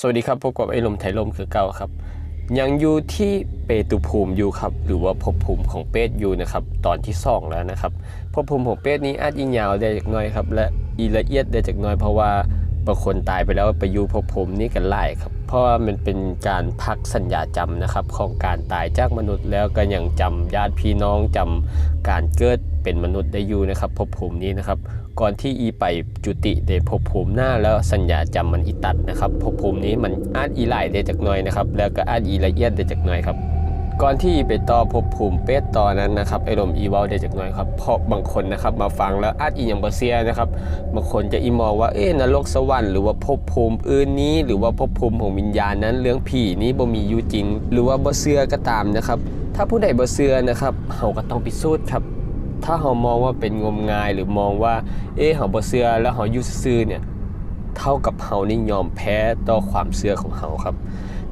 สวัสดีครับพบกับไอ้ลมไทยลมคือเก่าครับ ยังอยู่ที่เปตุภูมิอยู่ครับ หรือว่าภพภูมิของเป็ดอยู่นะครับ ตอนที่สองแล้วนะครับภพภูมิของเป็ดนี้อาจยิ่งยาวได้จากน้อยครับ และอีละเอียดได้จากน้อยเพราะว่าบางคนตายไปแล้วไปอยู่ภพภูมินี้กันหลายครับ เพราะว่ามันเป็นการพักสัญญาจำนะครับ ของการตายจากมนุษย์แล้วก็ยังจำญาติพี่น้องจำการเกิดเป็นมนุษย์ได้อยู่นะครับภพภูมินี้นะครับ ก่อนที่อีไปจุติในภพภูมิหน้าแล้วสัญญาจำมันอีตัดนะครับภพภูมินี้มันอาจอีหลายได้จากหน่อยนะครับแล้วก็อาจอีละเอียดได้จากหน่อยครับก่อนที่อีไปต่อภพภูมิเป็ดต่อนั้นนะครับไอรมอีเวลได้จากหน่อยครับเพราะบางคนนะครับมาฟังแล้วอาจอีอย่างบาเซียนะครับบางคนจะอีมองว่าเอ๊ะนรกสวรรค์หรือว่าภพภูมิอื่นนี้ หรือว่าภพภูมิของวิญญาณนั้น เรื่องผีนี้บ่มีอยู่จริง หรือว่าบ่เชื่อก็ตามนะครับ ถ้าผู้ใดบ่เชื่อนะครับเราก็ต้องพิสูจน์ครับ ถ้าเรามองว่าเป็นงมงายหรือมองว่า เอ๊ะเราบ่เชื่อแล้วเรายู่ซื่อเนี่ยเท่ากับเรานี่ยอมแพ้ต่อความเชื่อของเราครับ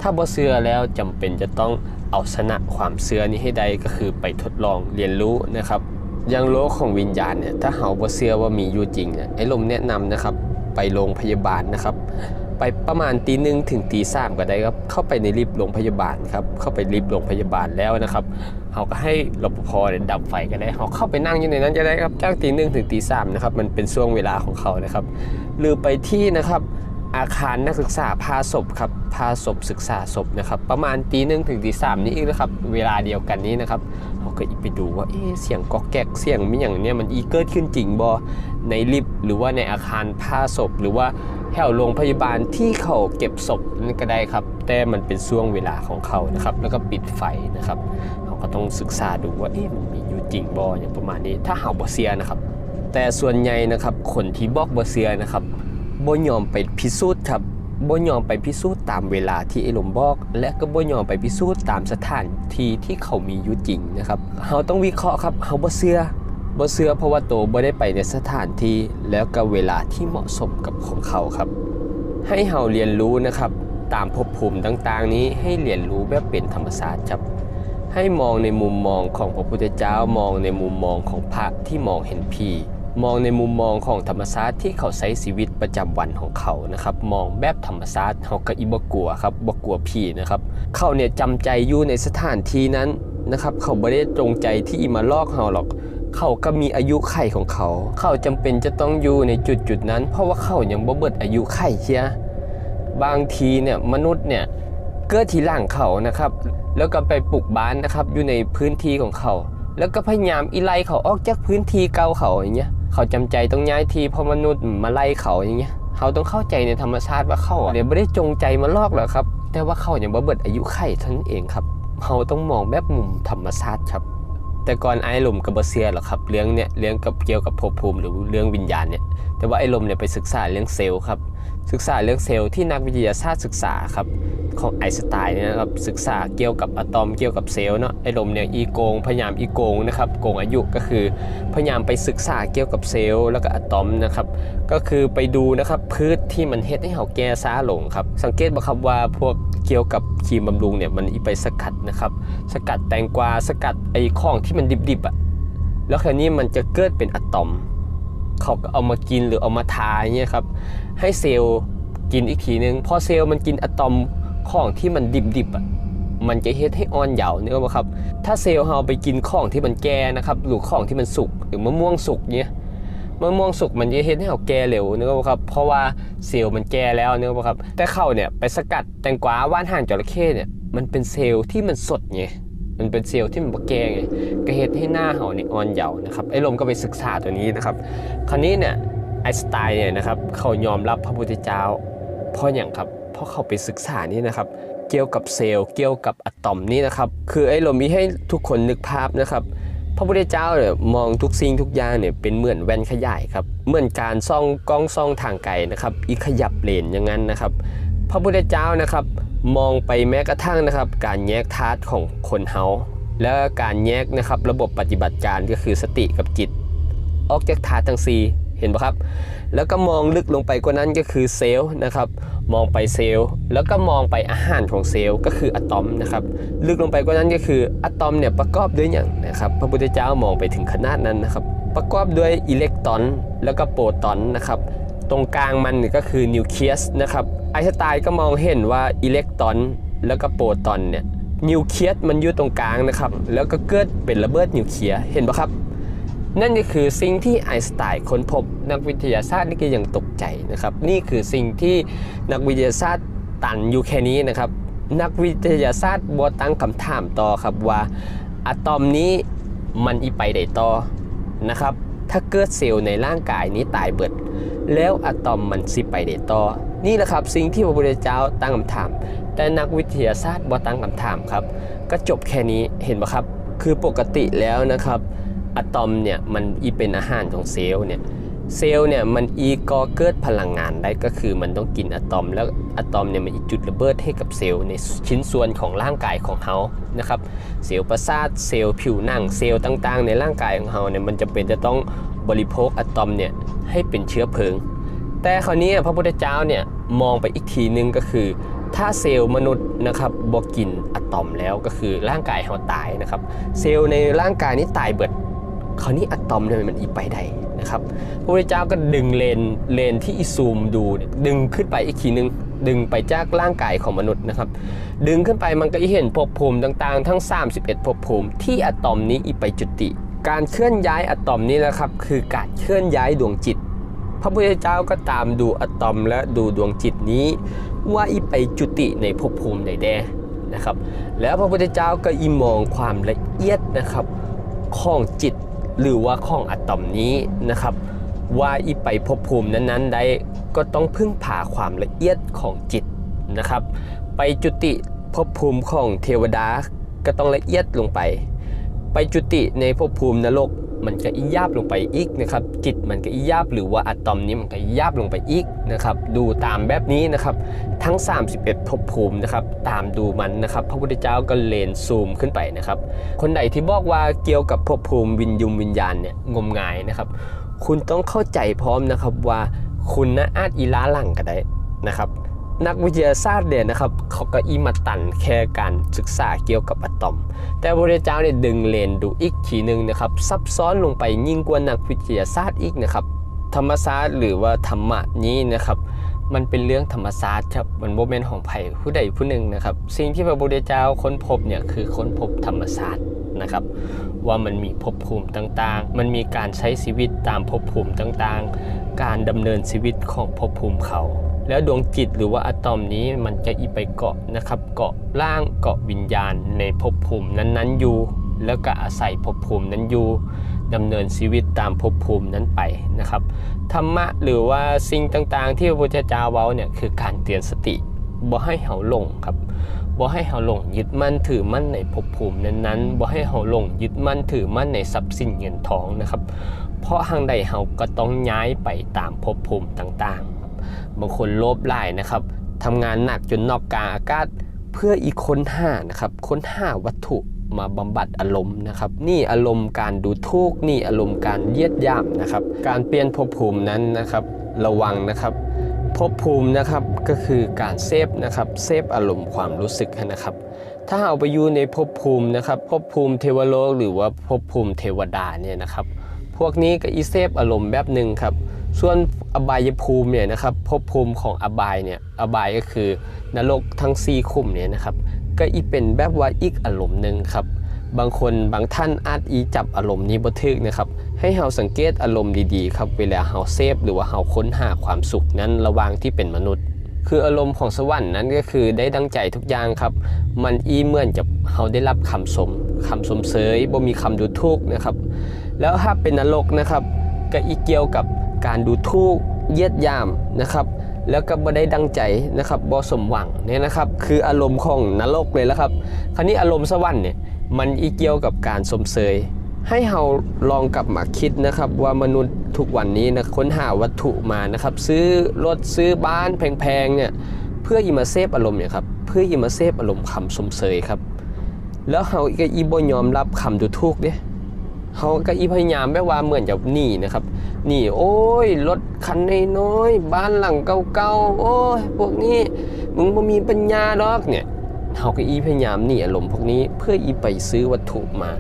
ถ้าบ่เชื่อแล้วจำเป็นจะต้องเอาชนะความเชื่อนี้ให้ได้ก็คือไปทดลองเรียนรู้นะครับย่างโลกของวิญญาณเนี่ยถ้าเราบ่เชื่อว่ามีอยู่จริงเนี่ยไอ้ลมแนะนำนะครับไปโรงพยาบาลนะครับ ไปประมาณตีหนึ่งถึงตีสามก็ได้ครับ เข้าไปในลิฟต์โรงพยาบาลครับ เข้าไปลิฟต์โรงพยาบาลแล้วนะครับเขาก็ให้รปภเนี่ยดับไฟก็ได้เขาเข้าไปนั่งอยู่ในนั้นจะได้ครับจากตีหนึ่งถึงตีสามนะครับ มันเป็นช่วงเวลาของเขานะครับ หรือไปที่นะครับอาคารนักศึกษาพาศพครับพาศพศึกษาศพนะครับ ประมาณตีหนึ่งถึงตีสามนี้เองนะครับ เวลาเดียวกันนี้นะครับเขาก็ไปดูว่าเอ๊ะเสียงก๊อกแก๊กเสียงมีอย่างเนี้ยมันอีเกิดขึ้นจริงบอในลิฟต์หรือว่าในอาคารพาศพหรือว่า แถวโรงพยาบาลที่เขาเก็บศพนั่นก็ได้ครับ แต่มันเป็นช่วงเวลาของเขานะครับ แล้วก็ปิดไฟนะครับเขาก็ต้องศึกษาดูว่าเอ๊ะมันมีอยู่จริงบออย่างประมาณนี้ ถ้าเฮาบ่เสียนะครับ แต่ส่วนใหญ่นะครับคนที่บอกบ่เสียนะครับบ่ยอมไปพิสูจน์ครับบ่ยอมไปพิสูจน์ตามเวลาที่ไอ้ลมบอก และก็บ่ยอมไปพิสูจน์ตามสถานที่ที่เขามีอยู่จริงนะครับเฮาต้องวิเคราะห์ครับเฮาบ่เชื่อ บ่เชื่อเพราะว่าโตบ่ได้ไปในสถานที่แล้วก็เวลาที่เหมาะสมกับของเขาครับ ให้เฮาเรียนรู้นะครับ ตามภพภูมิต่างๆ นี้ให้เรียนรู้แบบเป็นธรรมศาสตร์ครับ ให้มองในมุมมองของพระพุทธเจ้ามองในมุมมองของพระที่มองเห็นผีมองในมุมมองของธรรมศาสตร์ที่เขาใช้ชีวิตประจำวันของเขานะครับ มองแบบธรรมศาสตร์เขาก็อิบกลัวครับบกลัวผีนะครับ เขาเนี่ยจำใจอยู่ในสถานที่นั้นนะครับ เขาไม่ได้จงใจที่มาลอกเราหรอก เขาก็มีอายุไขของเขา เขาจำเป็นจะต้องอยู่ในจุดจุดๆนั้น เพราะว่าเขายังบ่เบิดอายุไขเชียบางทีเนี่ยมนุษย์เนี่ยเกิดทีหลังเขานะครับ แล้วก็ไปปลูกบ้านนะครับอยู่ในพื้นที่ของเขา แล้วก็พยายามอีไล่เขาออกจากพื้นที่เก่าเขาอย่างเงี้ยเขาจำใจต้องย้ายที่เพราะมนุษย์มาไล่เขาอย่างเงี้ยเขาต้องเข้าใจในธรรมชาติว่าเขาเนี่ยไม่ได้จงใจมาลอกหรอกครับ แต่ว่าเขาอยังบ่เบิดอายุไขท่านเองครับเขาต้องมองแบบมุมธรรมชาติครับ แต่ก่อนไอ้ลมกับบเซียหรอครับเรื่องเนี่ยเรื่องกับเกี่ยวกับภพภูมิหรือเรื่องวิญญาณเนี่ยแต่ว่าไอ้ลมเนี่ยไปศึกษาเรื่องเซลล์ครับ ศึกษาเรื่องเซลล์ที่นักวิทยาศาสตร์ศึกษาครับของไอสไตน์เนี่ยนะครับศึกษาเกี่ยวกับอะตอมเกี่ยวกับเซลล์เนาะไอลมเนี่ยอีโกงพยายามอีโกงนะครับโกงอายุก็คือพยายามไปศึกษาเกี่ยวกับเซลล์แล้วก็อะตอมนะครับก็คือไปดูนะครับพืชที่มันเฮ็ดให้เฮาแก่ช้าลงครับสังเกตบ่ครับว่าพวกเกี่ยวกับครีมบำรุงเนี่ยมันอีไปสกัดนะครับสกัดแตงกวาสกัดไอ้ของที่มันดิบๆอะแล้วคราวนี้มันจะเกิดเป็นอะตอม เขาก็เอามากินหรือเอามาทาอย่างเงี้ยครับให้เซลล์กินอีกทีนึงพอเซลล์มันกินอะตอมของที่มันดิบๆอะมันจะเฮ็ดให้อ่อนเยาว์นึกว่าครับถ้าเซลล์เราไปกินของที่มันแก่นะครับหรือของที่มันสุกหรือมะม่วงสุกเนี้ยมะม่วงสุกมันจะเฮ็ดให้เราแก่เร็วนึกว่าครับเพราะว่าเซลล์มันแก่แล้วนึกว่าครับแต่เขาเนี่ยไปสกัดแตงกวาว่านห่างจระเข้เนี่ยมันเป็นเซลล์ที่มันสดไง มันเป็นเซลล์ที่มันบ่แก่ไงก็เฮ็ดให้หน้าเฮาเนี่ยอ่อนเยาว์นะครับไอ้ลมก็ไปศึกษาตัวนี้นะครับคราวนี้เนี่ยไอสไตน์เนี่ยนะครับเขายอมรับพระพุทธเจ้า เพราะอย่างครับเพราะเขาไปศึกษานี่นะครับเกี่ยวกับเซลล์เกี่ยวกับอะตอมนี่นะครับคือไอ้ลมมีให้ทุกคนนึกภาพนะครับพระพุทธเจ้าเนี่ยมองทุกสิ่งทุกอย่างเนี่ยเป็นเหมือนแว่นขยายครับเหมือนการซ่องกล้องซ่องทางไกลนะครับอีกขยับเลนอย่างนั้นนะครับ พระพุทธเจ้านะครับ มองไปแม้กระทั่งนะครับ การแยกธาตุของคนเฮาแล้วการแยกนะครับระบบปฏิบัติการก็คือสติกับจิต ออกจากธาตุทั้งสี่เห็นปะครับ แล้วก็มองลึกลงไปกว่านั้นก็คือเซลล์นะครับ มองไปเซลล์ แล้วก็มองไปอาหารของเซลล์ก็คืออะตอมนะครับ ลึกลงไปกว่านั้นก็คืออะตอมเนี่ยประกอบด้วยอย่างนะครับ พระพุทธเจ้ามองไปถึงขนาดนั้นนะครับ ประกอบด้วยอิเล็กตรอน แล้วก็โปรตอนนะครับ ตรงกลางมันก็คือนิวเคลียสนะครับไอน์สไตน์ก็มองเห็นว่าอิเล็กตรอนแล้วก็โปรตอนเนี่ยนิวเคลียสมันอยู่ตรงกลางนะครับ แล้วก็เกิดเป็นระเบิดนิวเคลียร์เห็นปะครับ นั่นก็คือสิ่งที่ไอน์สไตน์ค้นพบนักวิทยาศาสตร์นี่ก็ยังตกใจนะครับ นี่คือสิ่งที่นักวิทยาศาสตร์ตันอยู่แค่นี้นะครับ นักวิทยาศาสตร์บอตั้งคำถามต่อครับว่าอะตอมนี้มันอีไปได้ต่อนะครับ ถ้าเกิดเซลล์ในร่างกายนี้ตายเบิด แล้วอะตอมมันสิไปได้ต่อ นี่แหละครับสิ่งที่พระพุทธเจ้าตั้งคำถาม แต่นักวิทยาศาสตร์บ่ตั้งคำถามครับ ก็จบแค่นี้เห็นปะครับ คือปกติแล้วนะครับอะตอมเนี่ยมันอีเป็นอาหารของเซลล์เนี่ยเซลล์เนี่ยมันอีก่อเกิดพลังงานได้ก็คือมันต้องกินอะตอม แล้วอะตอมเนี่ยมันอีจุดระเบิดให้กับเซลล์ในชิ้นส่วนของร่างกายของเขานะครับเซลล์ประสาทเซลล์ผิวหนังเซลล์ต่างๆ ในร่างกายของเราเนี่ยมันจะเป็นจะต้อง บริโภคอะตอมเนี่ยให้เป็นเชื้อเพลิง แต่คราวนี้พระพุทธเจ้าเนี่ยมองไปอีกทีนึงก็คือ ถ้าเซลล์มนุษย์นะครับบอกินอะตอมแล้วก็คือร่างกายเราตายนะครับ เซลล์ในร่างกายนี้ตายเบิดคราวนี้อะตอมเนี่ยมันอีไปได้นะครับพระพุทธเจ้าก็ดึงเลนเลนที่อีซูมดูดึงขึ้นไปอีกทีนึงดึงไปจากร่างกายของมนุษย์นะครับ ดึงขึ้นไปมันก็เห็นภพภูมิต่างๆ ทั้ง 31ภพภูมิที่อะตอมนี้อีไปจุติ การเคลื่อนย้ายอะตอมนี้แหละครับ คือการเคลื่อนย้ายดวงจิต พระพุทธเจ้าก็ตามดูอะตอมและดูดวงจิตนี้ ว่าอีไปจุติในภพภูมิใดแดนะครับแล้วพระพุทธเจ้าก็อีมองความละเอียดนะครับของจิตหรือว่าของอะตอมนี้นะครับว่าอีไปภพภูมินั้นๆ ได้ก็ต้องพึ่งพาความละเอียดของจิตนะครับ ไปจุติภพภูมิของเทวดาก็ต้องละเอียดลงไป ไปจุติในภพภูมินรกมันก็อียาบลงไปอีกนะครับจิตมันก็อียาบหรือว่าอะตอมนี้มันก็อียาบลงไปอีกนะครับดูตามแบบนี้นะครับทั้ง 31ภพภูมินะครับตามดูมันนะครับพระพุทธเจ้าก็เลนซูมขึ้นไปนะครับคนไหนที่บอกว่าเกี่ยวกับภพภูมิวิญญุมวิญญาณเนี่ยงมงายนะครับคุณต้องเข้าใจพร้อมนะครับว่าคุณนะอาจอีล้าหลังก็ได้นะครับ นักวิทยาศาสตร์เนี่ยนะครับเขาก็อีมาตันแค่การศึกษาเกี่ยวกับอะตอม แต่พระพุทธเจ้าเนี่ยดึงเลนดูอีกทีหนึ่งนะครับซับซ้อนลงไปยิ่งกว่านักวิทยาศาสตร์อีกนะครับธรรมศาสตร์หรือว่าธรรมะนี้นะครับมันเป็นเรื่องธรรมศาสตร์ครับมันโมเมนต์ของไผ่ผู้ใดผู้หนึ่งนะครับสิ่งที่พระพุทธเจ้าค้นพบเนี่ยคือค้นพบธรรมศาสตร์นะครับว่ามันมีภพภูมิต่างๆ มันมีการใช้ชีวิตตามภพภูมิต่างๆ การดำเนินชีวิตของภพภูมิเขา แล้วดวงจิตหรือว่าอะตอมนี้มันจะอีไปเกาะนะครับ เกาะร่างเกาะวิญญาณในภพภูมินั้นๆอยู่ แล้วก็อาศัยภพภูมินั้นอยู่ดำเนินชีวิตตามภพภูมินั้นไปนะครับธรรมะหรือว่าสิ่งต่างๆ ที่พระพุทธเจ้าเว้าเนี่ยคือการเตือนสติบ่ให้เฮาหลงครับบ่ให้เฮาหลงยึดมั่นถือมั่นในภพภูมินั้นๆบ่ให้เฮาหลงยึดมั่นถือมั่นในทรัพย์สินเงินทองนะครับ เพราะทางใดเฮาก็ต้องย้ายไปตามภพภูมิต่างๆ บางคนโลภหลายนะครับทำงานหนักจนนอกกลางอากาศเพื่ออีกค้นหานะครับค้นหาวัตถุมาบำบัดอารมณ์นะครับ นี่อารมณ์การดูทุกข์นี่อารมณ์การเยียดย่ำนะครับ การเปลี่ยนภพภูมินั้นนะครับระวังนะครับภพภูมินะครับก็คือการเซฟนะครับเซฟอารมณ์ความรู้สึกนะครับ ถ้าเอาไปอยู่ในภพภูมินะครับภพภูมิเทวโลกหรือว่าภพภูมิเทวดาเนี่ยนะครับ พวกนี้ก็อีเซฟอารมณ์แบบหนึ่งครับ ส่วนอบายภูมิเนี่ยนะครับภพภูมิของอบายเนี่ยอบายก็คือนรกทั้ง4ขุมเนี่ยนะครับก็อีเป็นแบบว่าอีกอารมณ์หนึ่งครับบางคนบางท่านอาจอีจับอารมณ์นี้บ่ทึกนะครับให้เราสังเกตอารมณ์ดีๆครับเวลาเราเซฟหรือว่าเราค้นหาความสุขนั้นระหว่างที่เป็นมนุษย์ คืออารมณ์ของสวรรค์นั้นก็คือได้ดังใจทุกอย่างครับ มันอีเหมือนกับเราได้รับคำสมคำสมเสยบ่มีคำดูถูกนะครับแล้วถ้าเป็นนรกนะครับก็อีเกี่ยวกับ การดูถูกเยียดยามนะครับแล้วก็บ่ได้ดังใจนะครับบ่สมหวังเนี่ยนะครับ คืออารมณ์ของนรกเลยแล้วครับ คราวนี้อารมณ์สวรรค์เนี่ยมันอีเกี่ยวกับการสมเสย ให้เราลองกลับมาคิดนะครับ ว่ามนุษย์ทุกวันนี้นะค้นหาวัตถุมานะครับ ซื้อรถซื้อบ้านแพงๆเนี่ยเพื่ออีมาเซฟอารมณ์เนี่ยครับเพื่ออีมาเซฟอารมณ์คำสมเสยครับ แล้วเฮาก็อีบ่ยอมรับคำดูถูกเด้เขาก็อีพยายามแบบว่าเหมือนจะหนีนะครับ นี่ โอ้ยรถคันน้อยบ้านหลังเก่าๆ โอ้ยพวกนี้ มึงบ่มีปัญญาดอกเนี่ยเขาก็อีพยายามหนีอารมณ์พวกนี้เพื่ออีไปซื้อวัตถุมา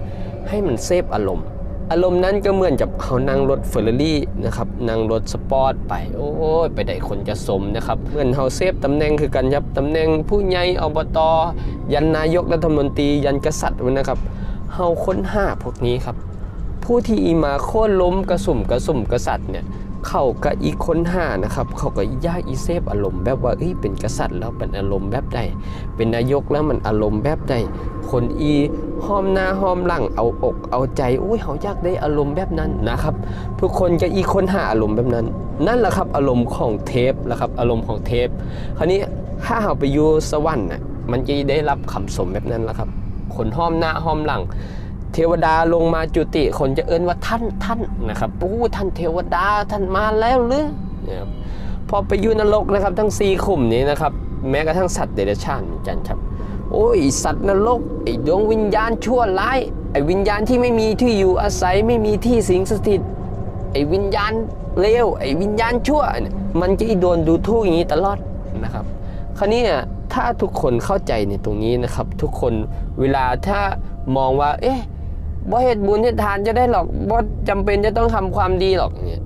ให้มันเซฟอารมณ์อารมณ์นั้นก็เหมือนกับเขานั่งรถเฟอร์รารี่นะครับนั่งรถสปอร์ตไป โอ้ยไปได้คนจะสมนะครับเหมือนเฮาเซฟตำแหน่งคือกันครับตำแหน่งผู้ใหญ่อบตยันนายกรัฐมนตรียันกษัตริย์นะครับเฮาค้นหาพวกนี้ครับ ผู้ที่อีมาโค่นล้มกระสุ่มกระสุ่มกษัตริย์เนี่ยเขาก็อีกค้นหานะครับ เขาก็ยากอีเซฟอารมณ์แบบว่าเอ้ยเป็นกษัตริย์แล้วเป็นอารมณ์แบบใดเป็นนายกแล้วมันอารมณ์แบบใดคนอีห้อมหน้าห้อมหลังเอาอกเอาใจอุ้ยเขาอยากได้อารมณ์แบบนั้นนะครับ ทุกคนก็อีค้นหาอารมณ์แบบนั้น นั่นแหละครับอารมณ์ของเทปแหละครับอารมณ์ของเทป คราวนี้ถ้าเราไปอยู่สวรรค์น่ะมันจะได้รับคำสมแบบนั้นแหละครับคนห้อมหน้าห้อมหลัง เทวดาลงมาจุติคนจะเอิ้นว่าท่านท่านนะครับโอ้ท่านเทวดาท่านมาแล้วหรือเนี่ยครับพอไปอยู่นรกนะครับทั้งสี่ขุมนี้นะครับแม้กระทั่งสัตว์เดรัจฉานกันครับ โอ้ยสัตว์นรกไอ้ดวงวิญญาณชั่วร้ายไอ้วิญญาณที่ไม่มีที่อยู่อาศัยไม่มีที่สิงสถิตไอ้วิญญาณเลวไอ้วิญญาณชั่ว มันจะโดนดูถูกอย่างนี้ตลอดนะครับ คราวนี้ถ้าทุกคนเข้าใจในตรงนี้นะครับ ทุกคนเวลาถ้ามองว่า เอ๊ะ บ่เหตุบุญเหตุทานจะได้หรอกบ่จำเป็นจะต้องทำความดีหรอกเนี่ย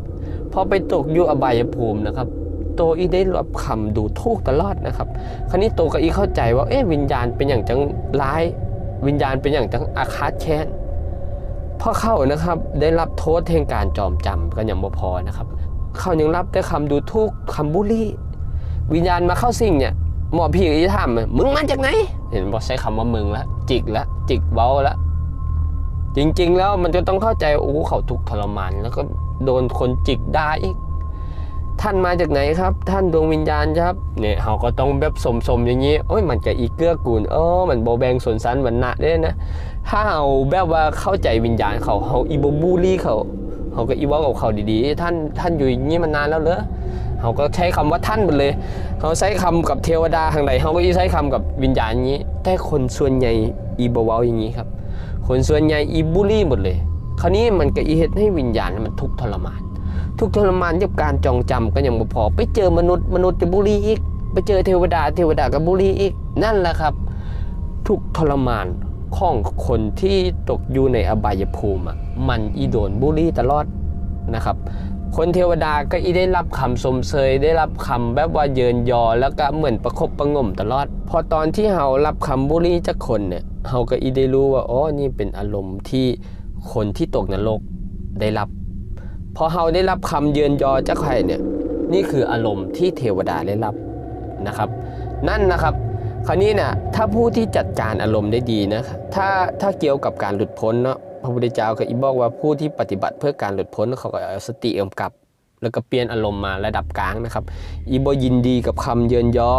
พอไปตกอยู่อบายภูมินะครับ โตอีได้รับคำดูถูกตลอดนะครับ คราวนี้โตก็อีเข้าใจว่าเอ๊ะวิญญาณเป็นอย่างจังร้าย วิญญาณเป็นอย่างจังอาฆาตแค้นพอเข้านะครับได้รับโทษแห่งการจอมจำกันอย่างบ่พอนะครับ เขายังรับแต่คำดูถูกคำบูลลี่ วิญญาณมาเข้าสิ่งเนี่ยหมอพี่ก็จะถามมึงมาจากไหน เห็นบอกใช้คำว่ามึงละจิกละจิกเว้าละ จริง ๆ แล้วมันจะต้องเข้าใจโอ้เขาทุกข์ทรมานแล้วก็โดนคนจิกได่าอีกท่านมาจากไหนครับ ท่านดวงวิญญาณครับเนี่ยเขาก็ต้องแบบสมๆอย่างนี้โอ้ยมันจะอีเกื้อกูลเออมันโบแบงสนสันวันนะเนี่ยนะ ถ้าเอาแบบว่าเข้าใจวิญญาณเขาเขาอีโบบูลี่เขาเขาก็อีว่ากับเขาดีๆ ท่านท่านอยู่อย่างนี้มานานแล้วเหรอเขาก็ใช้คำว่าท่านหมดเลยเขาใช้คำกับเทวดาทางใดเขาก็อีใช้คำกับวิญญาณอย่างนี้ แต่คนส่วนใหญ่อีบวาอย่างนี้ครับ คนส่วนใหญ่อีบูลลี่หมดเลย คราวนี้มันก็อีเฮ็ดให้วิญญาณมันทุกข์ทรมาน ทุกข์ทรมานกับการจองจำก็ยังบ่พอ ไปเจอมนุษย์มนุษย์จะบูลลี่อีก ไปเจอเทวดาเทวดาก็บูลลี่อีก นั่นแหละครับ ทุกข์ทรมานของคนที่ตกอยู่ในอบายภูมิอะมันอีโดนบูลลี่ตลอดนะครับ คนเทวดาก็อีได้รับคำสมเสยได้รับคำแบบว่าเยินยอแล้วก็เหมือนประคบประงมตลอด พอตอนที่เฮารับคำบูลลี่จากคนเนี่ย เฮาก็อีได้รู้ว่าอ๋อนี่เป็นอารมณ์ที่คนที่ตกนรกได้รับ พอเฮาได้รับคำเยินยอจากใครเนี่ยนี่คืออารมณ์ที่เทวดาได้รับนะครับ นั่นนะครับ คราวนี้เนี่ยถ้าผู้ที่จัดการอารมณ์ได้ดีนะถ้าถ้าเกี่ยวกับการหลุดพ้นเนาะพระพุทธเจ้าก็อีบอกว่าผู้ที่ปฏิบัติเพื่อการหลุดพ้นเขาก็เอาสติกำกับ แล้วก็เปลี่ยนอารมณ์มาระดับกลางนะครับ อีบยินดีกับคำเยินยอ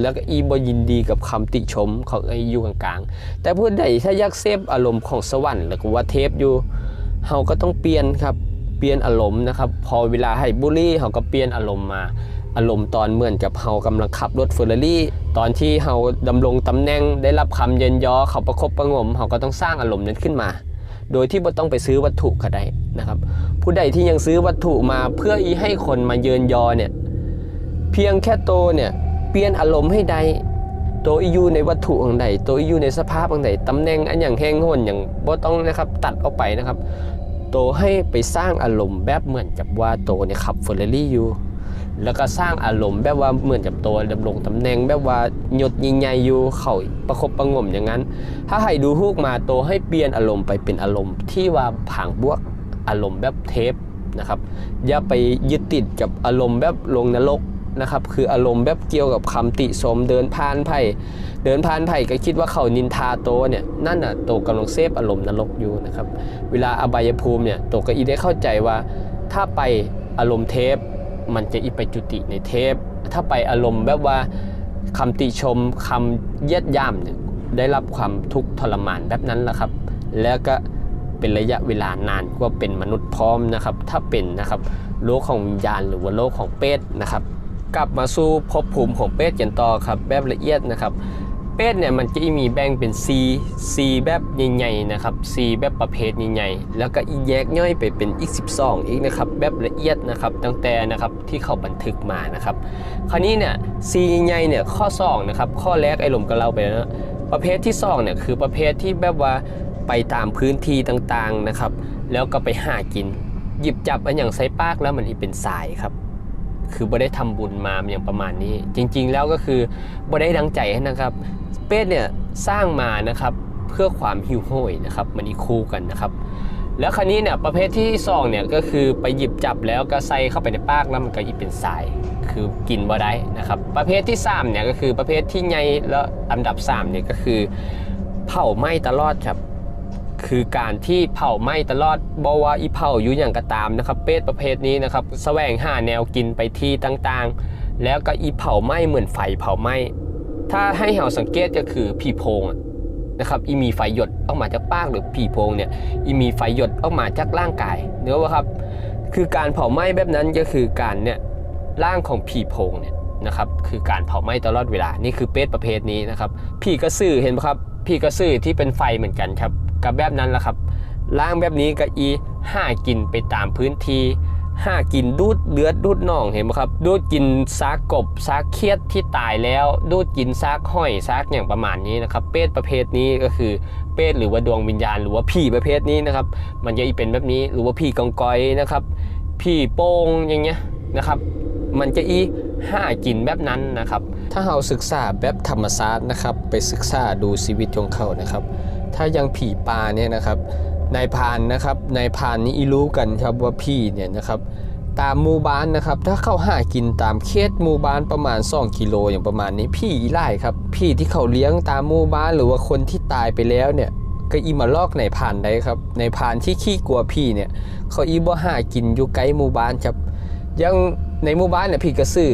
แล้วก็อีบยินดีกับคำติชมเขาก็อยู่กลางๆ แต่ผู้ใดถ้าอยากเซฟอารมณ์ของสวรรค์หรือว่าเทพอยู่เฮาก็ต้องเปลี่ยนครับเปลี่ยนอารมณ์นะครับ พอเวลาให้บุรี่เขาก็เปลี่ยนอารมณ์มาอารมณ์ตอนเหมือนกับเฮากำลังขับรถเฟอร์รารี่ตอนที่เฮาดำรงตำแหน่งได้รับคำเยินยอเขาประคบประงมเฮาก็ต้องสร้างอารมณ์นั้นขึ้นมา โดยที่บ่ต้องไปซื้อวัตถุก็ได้นะครับ ผู้ใดที่ยังซื้อวัตถุมาเพื่ออีให้คนมาเยินยอเนี่ยเพียงแค่โตเนี่ยเปลี่ยนอารมณ์ให้ใดโตอียูในวัตถุของใดโตอียูในสภาพของใดตำแหน่งอันอย่างแห้งโหนอย่างบ่ต้องนะครับตัดออกไปนะครับ โตให้ไปสร้างอารมณ์แบบเหมือนกับว่าโตเนี่ยขับเฟอร์รารี่อยู่ แล้วก็สร้างอารมณ์แบบว่าเหมือนกับตัวดำรงตำแหน่งแบบว่าหยดยิงใหญ่อยู่เขาประคบประงมอย่างนั้น ถ้าให้ดูฮูกมาโตให้เปลี่ยนอารมณ์ไปเป็นอารมณ์ ที่ว่าผางบวกอารมณ์แบบเทปนะครับอย่าไปยึดติดกับอารมณ์แบบลงนรกนะครับคืออารมณ์แบบเกี่ยวกับคำติสมเดินผ่านไผ่เดินผ่านไผ่ก็คิดว่าเขานินทาโตเนี่ยนั่นน่ะโตกำลังเซฟอารมณ์นรกอยู่นะครับเวลาอบายภูมิเนี่ยโตก็อีได้เข้าใจว่าถ้าไปอารมณ์เทป มันจะอีไปจุติในเทป ถ้าไปอารมณ์แบบว่าคำติชมคำเยียดย่ำเนี่ยได้รับความทุกข์ทรมานแบบนั้นแหละครับ แล้วก็เป็นระยะเวลานานกว่าเป็นมนุษย์พร้อมนะครับ ถ้าเป็นนะครับโลกของวิญญาณหรือว่าโลกของเปรตนะครับ กลับมาสู่ภพภูมิของเปรตกันต่อครับแบบละเอียดนะครับ เป็ดเนี่ยมันจะมีแบ่งเป็น C C แบบใหญ่ๆนะครับ C แบบประเภทใหญ่ๆแล้วก็อีแยกย่อยไปเป็นอีก 12 อีกนะครับแบบละเอียดนะครับตั้งแต่นะครับที่เขาบันทึกมานะครับคราวนี้เนี่ย C ใหญ่ๆเนี่ยข้อ2นะครับข้อแรกไอ้หลมก็เล่าไปแล้วนะประเภทที่2เนี่ยคือประเภทที่แบบว่าไปตามพื้นที่ต่างๆนะครับ แล้วก็ไปหากิน หยิบจับอันอย่างใส่ปากแล้วมันอีเป็นสายครับ คือบ่ได้ทำบุญมาอย่างประมาณนี้ จริง ๆ แล้วก็คือบ่ได้ดังใจนะครับ เป็ดเนี่ยสร้างมานะครับเพื่อความหิวโหยนะครับ มันอีคู่กันนะครับ แล้วคราวนี้เนี่ยประเภทที่สองเนี่ยก็คือไปหยิบจับแล้วก็ใส่เข้าไปในปากแล้วมันก็อีเป็นสาย คือกินบ่ได้นะครับ ประเภทที่สามเนี่ยก็คือประเภทที่ใหญ่แล้วอันดับสามเนี่ยก็คือเผาไหม้ตลอดครับ คือการที่เผาไหม้ตลอดบว่าอีเผาอยู่อย่างก็ตามนะครับเป็ดประเภทนี้นะครับแสวงหาแนวกินไปที่ต่างๆ แล้วก็อีเผาไหม้เหมือนไฟเผาไหม้ถ้าให้เราสังเกตก็คือผีโพงนะครับอีมีไฟหยดออกมาจากปากหรือผีโพงเนี่ยอีมีไฟหยดออกมาจากร่างกายเนื้อว่าครับคือการเผาไหม้แบบนั้นก็คือการเนี่ยร่างของผีโพงเนี่ยนะครับคือการเผาไหม้ตลอดเวลานี่คือเป็ดประเภทนี้นะครับผีกระสือเห็นไหมครับผีกระสือที่เป็นไฟเหมือนกันครับ กับแบบนั้นแหละครับร่างแบบนี้ก็อีห้ากินไปตามพื้นที่ห้ากินดูดเลือดดูดหนองเห็นไหมครับ ดูดกินซากกบซากเคียดที่ตายแล้ว ดูดกินซากห้อยซากอย่างประมาณนี้นะครับ เป็ดประเภทนี้ก็คือเป็ดหรือว่าดวงวิญญาณ หรือว่าผีประเภทนี้นะครับ มันจะอีเป็นแบบนี้หรือว่าผีกองกอยนะครับผีโป่งอย่างเงี้ยนะครับ มันจะอีห้ากินแบบนั้นนะครับ ถ้าเราศึกษาแบบธรรมศาสตร์นะครับ ไปศึกษาดูชีวิตของเขานะครับ ถ้ายังผีปลาเนี่ยนะครับนายพานนะครับนายพานนี่รู้กันครับว่าพี่เนี่ยนะครับตามหมู่บ้านนะครับ ถ้าเข้าหากินตามเขตหมู่บ้านประมาณ 2 กิโลอย่างประมาณนี้พี่อีไล่ครับพี่ที่เขาเลี้ยงตามหมู่บ้านหรือว่าคนที่ตายไปแล้วเนี่ยก็อีมาลอกในพานได้ครับ ในพานที่ขี้กลัวพี่เนี่ยเขาอีบ่หากินอยู่ไกลหมู่บ้านครับยังในหมู่บ้านเนี่ยพี่กระสือ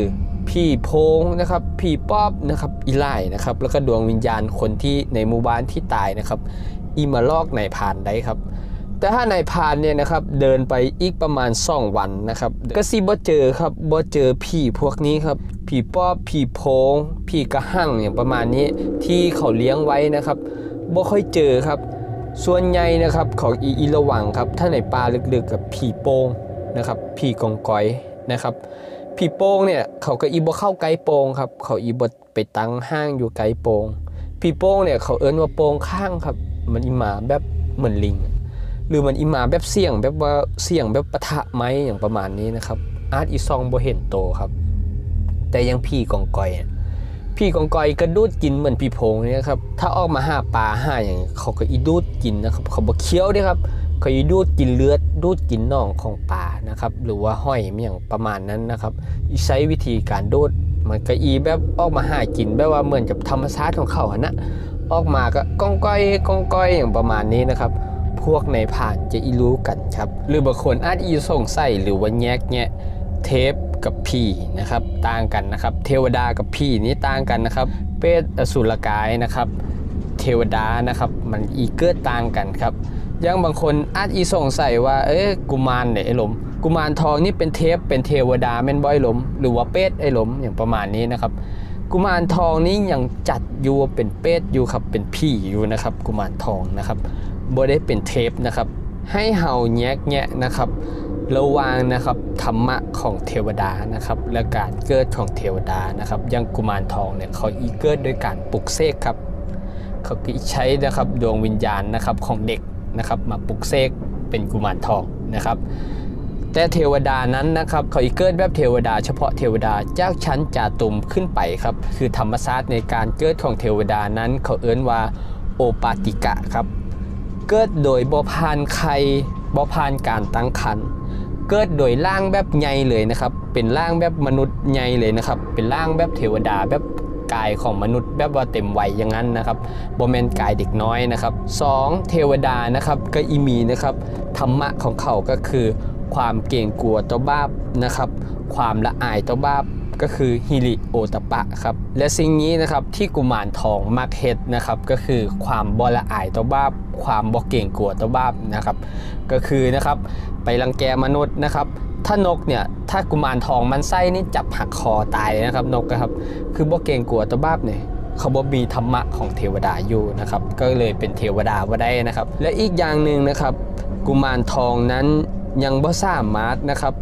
พี่โพงนะครับพี่ป๊อบนะครับอีไล่นะครับแล้วก็ดวงวิญญาณคนที่ในหมู่บ้านที่ตายนะครับอีมาลอกนายพานได้ครับ แต่ถ้านายพานเนี่ยนะครับเดินไปอีกประมาณ2วันนะครับก็สิบ่เจอครับบ่เจอผีพวกนี้ครับผีป๊อบผีโพงผีกระหังอย่างประมาณนี้ที่เขาเลี้ยงไว้นะครับบ่ค่อยเจอครับ ส่วนใหญ่นะครับของอีอีระวังครับถ้าในป่าลึกๆกับผีโป่งนะครับผีกองกอยนะครับ ผีโป่งเนี่ยเขาก็อีบ่เข้าไกลโป่งครับ เขาอีบ่ไปตั้งห้างอยู่ไกลโป่งผีโป่งเนี่ยเขาเอิ้นว่าโป่งข้างครับ มันอีหมาแบบเหมือนลิง หรือมันอีหมาแบบเสี่ยงแบบว่าเสี่ยงแบบปะทะไหมอย่างประมาณนี้นะครับ อาร์ตอีซองบ่เห็นโตครับ แต่ยังพี่กองกอยอะพี่กองกอยก็ดูดกินเหมือนพี่โพงเนี่ยครับถ้าออกมาหาปลาหาอย่างเขาก็อีดูดกินนะครับ เขาบ่เคี้ยวด้ครับ เขาอีดูดกินเลือดดูดกินน่องของปลานะครับหรือว่าห้อยอย่างประมาณนั้นนะครับ ใช้วิธีการดูดมันก็อีแบบออกมาหากินแบบว่าเหมือนกับธรรมชาติของเขาอะนะออกมาก็ก้องก้อยก้องก้อยอย่างประมาณนี้นะครับ พวกในผ่านจะอีรู้กันครับ หรือบางคนอาจอีส่งใสัยหรือว่าแยกแยะเทปกับผีนะครับต่างกันนะครับ เทวดากับผีนี่ต่างกันนะครับ เปรตอสุรกายนะครับ เทวดานะครับ มันอีเกิดต่างกันครับ ยังบางคนอาจอีสงสัยว่า เอ๊ะกุมารเนี่ยไอ้หลม กุมารทองนี่เป็นเทพเป็นเทวดาแม่นบ่อยหลม หรือว่าเปรตไอ้หลมอย่างประมาณนี้นะครับ กุมารทองนี้ยังจัดอยู่เป็นเปรตอยู่ครับเป็นผีอยู่นะครับ กุมารทองนะครับบ่ได้เป็นเทพนะครับ ให้เฮาแยกแยะนะครับระวางนะครับธรรมะของเทวดานะครับ และการเกิดของเทวดานะครับยังกุมารทองเนี่ยเขาอีเกิดด้วยการปลุกเสกครับเขาใช้นะครับดวงวิญญาณนะครับของเด็ก นะครับมาปลุกเสกเป็นกุมารทองนะครับ แต่เทวดานั้นนะครับเขาอีเกิดแบบเทวดา เฉพาะเทวดาจากชั้นจาตุมขึ้นไปครับ คือธรรมศาสตร์ในการเกิดของเทวดานั้นเขาเอื้นว่าโอปาติกะครับ เกิดโดยบ่ผ่านไข่บ่ผ่านการตั้งครรภ์เกิดโดยร่างแบบใหญ่เลยนะครับ เป็นร่างแบบมนุษย์ใหญ่เลยนะครับ เป็นร่างแบบเทวดาแบบ กายของมนุษย์แบบว่าเต็มวัยอย่างนั้นนะครับบ่แม่นกายเด็กน้อยนะครับสองเทวดานะครับก็อีมีนะครับธรรมะของเขาก็คือ ความเกรงกลัวต่อบาปนะครับ ความละอายต่อบาปก็คือฮิริโอตปะครับและสิ่งนี้นะครับที่กุมารทองมักเฮ็ดนะครับก็คือความบละอายต่อบาปความบ่เกรงกลัวต่อบาปนะครับ ก็คือนะครับไปรังแกมนุษย์นะครับ ถ้านกเนี่ยถ้ากุมารทองมันไส้นี่จับหักคอตายเลยนะครับนกนะครับคือบ่เกรงกลัวต่อบาปเนี่ยเขาบ่มีธรรมะของเทวดาอยู่นะครับก็เลยเป็นเทวดาว่าได้นะครับ และอีกอย่างหนึ่งนะครับ กุมารทองนั้นยังบ่สามารถนะครับ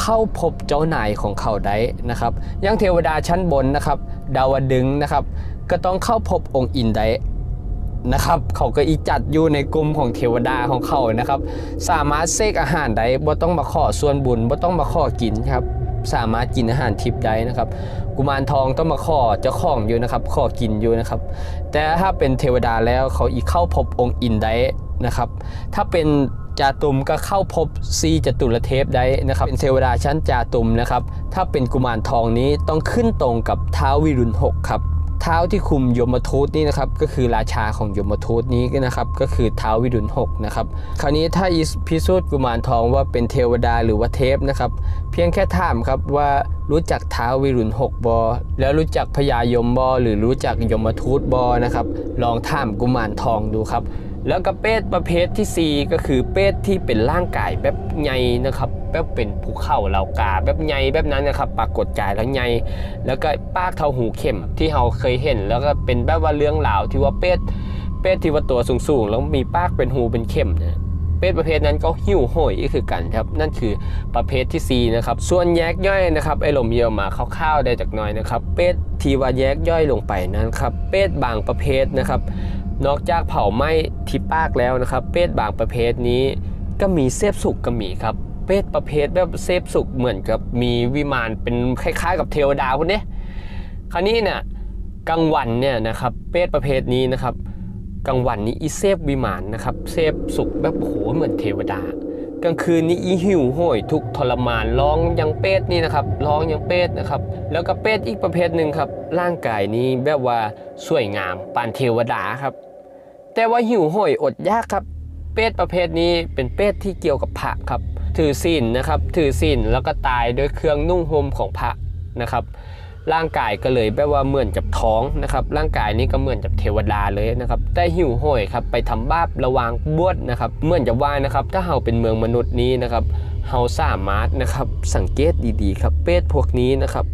เข้าพบเจ้านายของเขาได้นะครับยังเทวดาชั้นบนนะครับ ดาวดึงนะครับ ก็ต้องเข้าพบองค์อินได้ นะครับ เขาก็อีจัดอยู่ในกลุ่มของเทวดาของเขานะครับ สามารถเสกอาหารได้บ่ต้องมาขอส่วนบุญบ่ต้องมาขอกินครับสามารถกินอาหารทิพย์ได้นะครับ กุมารทองต้องมาขอเจ้าของอยู่นะครับ ขอกินอยู่นะครับ แต่ถ้าเป็นเทวดาแล้วเขาอีกเข้าพบองค์อินได้นะครับ ถ้าเป็นจาตุมก็เข้าพบซีจตุรเทพได้นะครับ เป็นเทวดาชั้นจาตุมนะครับ ถ้าเป็นกุมารทองนี้ต้องขึ้นตรงกับท้าววิรุณหกครับ เท้าที่คุมยมทูตนี่นะครับก็คือราชาของยมทูตนี้นะครับก็คือเท้าวิรุณหกนะครับคราวนี้ถ้าพิสูจน์กุมารทองว่าเป็นเทวดาหรือว่าเทพนะครับเพียงแค่ถามครับว่ารู้จักท้าววิรุณหกบอ แล้วรู้จักพญายมบอ หรือรู้จักยมทูตบอนะครับลองถามกุมารทองดูครับ แล้วก็เป็ดประเภทที่ 4 ก็คือเป็ดที่เป็นร่างกายแบบใหญ่นะครับแบบเป็นภูเขาเหล่ากาแบบใหญ่แบบนั้นนะครับปรากฏกายแล้วใหญ่แล้วก็ปากเท่าหูเข็มที่เราเคยเห็น แล้วก็เป็นแบบว่าเรื่องราวที่ว่าเป็ดเป็ดที่ว่าตัวสูงๆ แล้วมีปากเป็นหูเป็นเข็มนะเป็ดประเภทนั้นก็หิ้วโหยอีกคือกันครับ นั่นคือประเภทที่4นะครับส่วนแยกย่อยนะครับไอ้ลมเยียวมาคร่าวๆได้จากน่อยนะครับ เป็ดที่ว่าแยกย่อยลงไปนั้นครับเป็ดบางประเภทนะครับ นอกจากเผาไหม้ที่ปากแล้วนะครับ เป็ดบางประเภทนี้ก็มีเซฟสุกก็มีครับ เป็ดประเภทแบบเซฟสุกเหมือนกับมีวิมานเป็นคล้ายๆ กับเทวดาคนนี้คราวนี้เนี่ยกลางวันเนี่ยนะครับเป็ดประเภทนี้นะครับกลางวันนี้อีเซฟวิมานนะครับเซฟสุกแบบโอ้โหเหมือนเทวดา กลางคืนนี้อีหิวโหยทุกทรมานร้องยังเป็ดนี่นะครับร้องยังเป็ดนะครับ แล้วก็เป็ดอีกประเภทหนึ่งครับ ร่างกายนี้แบบว่าสวยงามปานเทวดาครับ แต่ว่าหิวโหยอดยากครับ เป็ดประเภทนี้เป็นเป็ดที่เกี่ยวกับพระครับ ถือศีลนะครับ ถือศีลแล้วก็ตายด้วยเครื่องนุ่งห่มของพระนะครับ ร่างกายก็เลยแบบว่าเหมือนกับท้องนะครับร่างกายนี้ก็เหมือนกับเทวดาเลยนะครับแต่หิวโหยครับไปทำบาประวางบวชนะครับเหมือนจะว่านะครับถ้าเราเป็นเมืองมนุษย์นี้นะครับเราสามารถนะครับสังเกตดีๆครับเป็ดพวกนี้นะครับ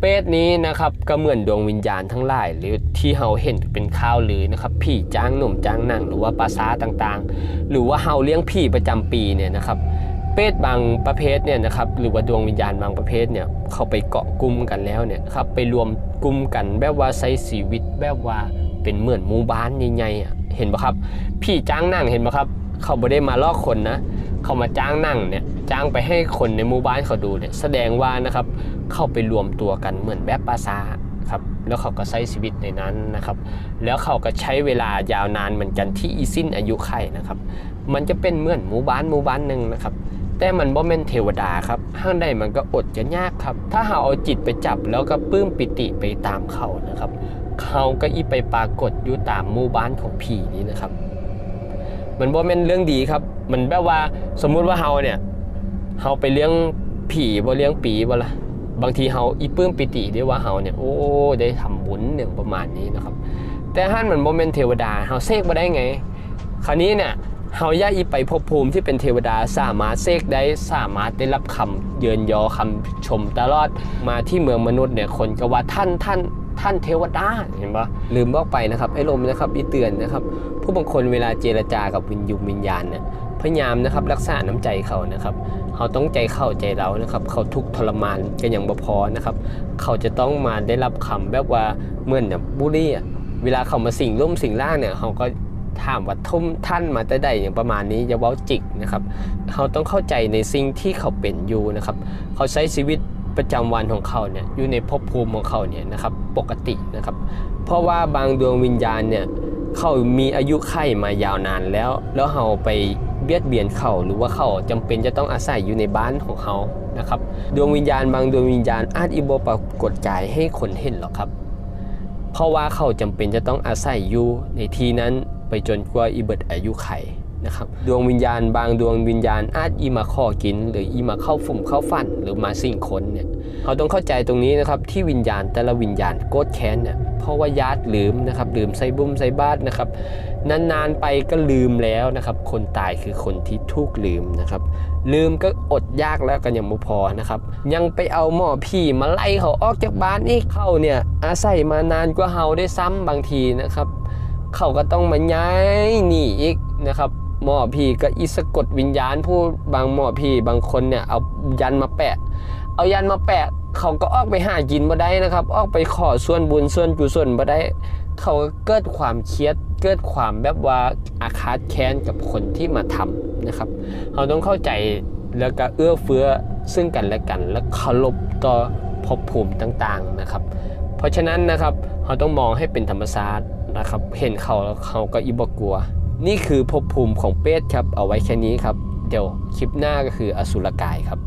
เป็ดนี้นะครับก็เหมือนดวงวิญญาณทั้งหลายหรือที่เราเห็นเป็นข้าวลือนะครับผีจ้างหนุ่มจ้างหนังหรือว่าปลาซาต่างๆ หรือว่าเฮาเลี้ยงผีประจำปีเนี่ยนะครับ เป็ดบางประเภทเนี่ยนะครับหรือว่าดวงวิญญาณบางประเภทเนี่ยเขาไปเกาะกลุ่มกันแล้วเนี่ยครับไปรวมกลุ่มกันแบบว่าใช้ชีวิตแบบว่าเป็นเหมือนหมู่บ้านใหญ่ๆอะเห็นปะครับผีจ้างนั่งเห็นปะครับ เขาไม่ได้มาลอกคนนะเขามาจ้างนั่งเนี่ยจ้างไปให้คนในหมู่บ้านเขาดูเนี่ยแสดงว่านะครับเข้าไปรวมตัวกันเหมือนแบบปราซาครับแล้วเขาก็ใช้ชีวิตในนั้นนะครับ แล้วเขาก็ใช้เวลายาวนานเหมือนกันที่อีสิ้นอายุไขนะครับ มันจะเป็นเหมือนหมู่บ้านหมู่บ้านหนึ่งนะครับ แต่มันบ่แม่นเทวดาครับห้างใดมันก็อดจะยากครับ ถ้าเราเอาจิตไปจับแล้วก็ปลื้มปิติไปตามเขานะครับ เขาก็อีไปปรากฏอยู่ตามหมู่บ้านของผีนี้นะครับ มันบ่แม่นเรื่องดีครับ มันแบบว่าสมมุติว่าเฮาเนี่ยเฮาไปเลี้ยงผีบ่เลี้ยงปีบ่ล่ะบางทีเฮาอีปลื้มปิติได้ว่าเฮาเนี่ยโอ้ได้ทำบุญอย่างประมาณนี้นะครับ แต่ฮั่นมันบ่แม่นเทวดาเฮาเสกบ่ได้ไง คราวนี้เนี่ย เฮาย่าอีไปภพภูมิที่เป็นเทวดาสามารถเสกได้สามารถได้รับคำเยินยอคำชมตลอดมาที่เมืองมนุษย์เนี่ยคนก็ว่าท่านท่านท่านเทวดาเห็นปะลืมบอกไปนะครับไอ้ลมนะครับอีเตือนนะครับ ผู้บางคนเวลาเจรจากับวิญญุวิญญาณเนี่ยพยายามนะครับรักษาน้ำใจเขานะครับเขาต้องใจเข้าใจเรานะครับ เขาทุกทรมานกันอย่างบ่พอนะครับ เขาจะต้องมาได้รับคำแบบว่าเหมือนแบบบุรี่เวลาเขามาสิ่งร่วมสิ่งล่างเนี่ยเขาก็ ถามว่าทุ่มท่านมาแต่ใดอย่างประมาณนี้อย่าเว้าจิกนะครับเขาต้องเข้าใจในสิ่งที่เขาเป็นอยู่นะครับเขาใช้ชีวิตประจำวันของเขาเนี่ยอยู่ในภพภูมิของเขาเนี่ยนะครับปกตินะครับ เพราะว่าบางดวงวิญญาณเนี่ยเขามีอายุไขมายาวนานแล้ว แล้วเราไปเบียดเบียนเขาหรือว่าเขาจำเป็นจะต้องอาศัยอยู่ในบ้านของเขานะครับดวงวิญญาณบางดวงวิญญาณอาจอิโบปรากฏกายให้คนเห็นหรอกครับ เพราะว่าเขาจำเป็นจะต้องอาศัยอยู่ในที่นั้น ไปจนกว่าอีเบิดอายุไขนะครับดวงวิญญาณบางดวงวิญญาณอาจอีมาข้อกิน หรืออีมาเข้าฝุ่มเข้าฟันหรือมาสิ่งคนเนี่ยเขาต้องเข้าใจตรงนี้นะครับที่วิญญาณแต่ละวิญญาณโกดแค้นเนี่ยเพราะว่าญาติลืมนะครับลืมใส่บุ้มใส่บ้านนะครับนานๆไปก็ลืมแล้วนะครับคนตายคือคนที่ทุกข์ลืมนะครับลืมก็อดยากแล้วกันอย่างไม่พอนะครับยังไปเอาหมอพี่มาไล่เขาออกจากบ้านอีกเขาเนี่ยอาศัยมานานกว่าเฮาได้ซ้ำบางทีนะครับ เขาก็ต้องมาย้ายหนีอีกนะครับหมอพี่ก็อิสกดวิญญาณผู้บางหมอพี่บางคนเนี่ยเอายันมาแปะ เอายันมาแปะ เขาก็ออกไปหากินบ่ได้นะครับ ออกไปขอส่วนบุญส่วนกุศลบ่ได้ เขาก็เกิดความเครียดเกิดความแบบว่าอาฆาตแค้นกับคนที่มาทำนะครับเราต้องเข้าใจแล้วก็เอื้อเฟื้อซึ่งกันและกัน และเคารพต่อภพภูมิต่างๆนะครับ เพราะฉะนั้นนะครับเราต้องมองให้เป็นธรรมชาติ นะครับ เห็นเขาแล้วเขาก็อิบกลัว นี่คือภพภูมิของเป็ดครับ เอาไว้แค่นี้ครับ เดี๋ยวคลิปหน้าก็คืออสุรกายครับ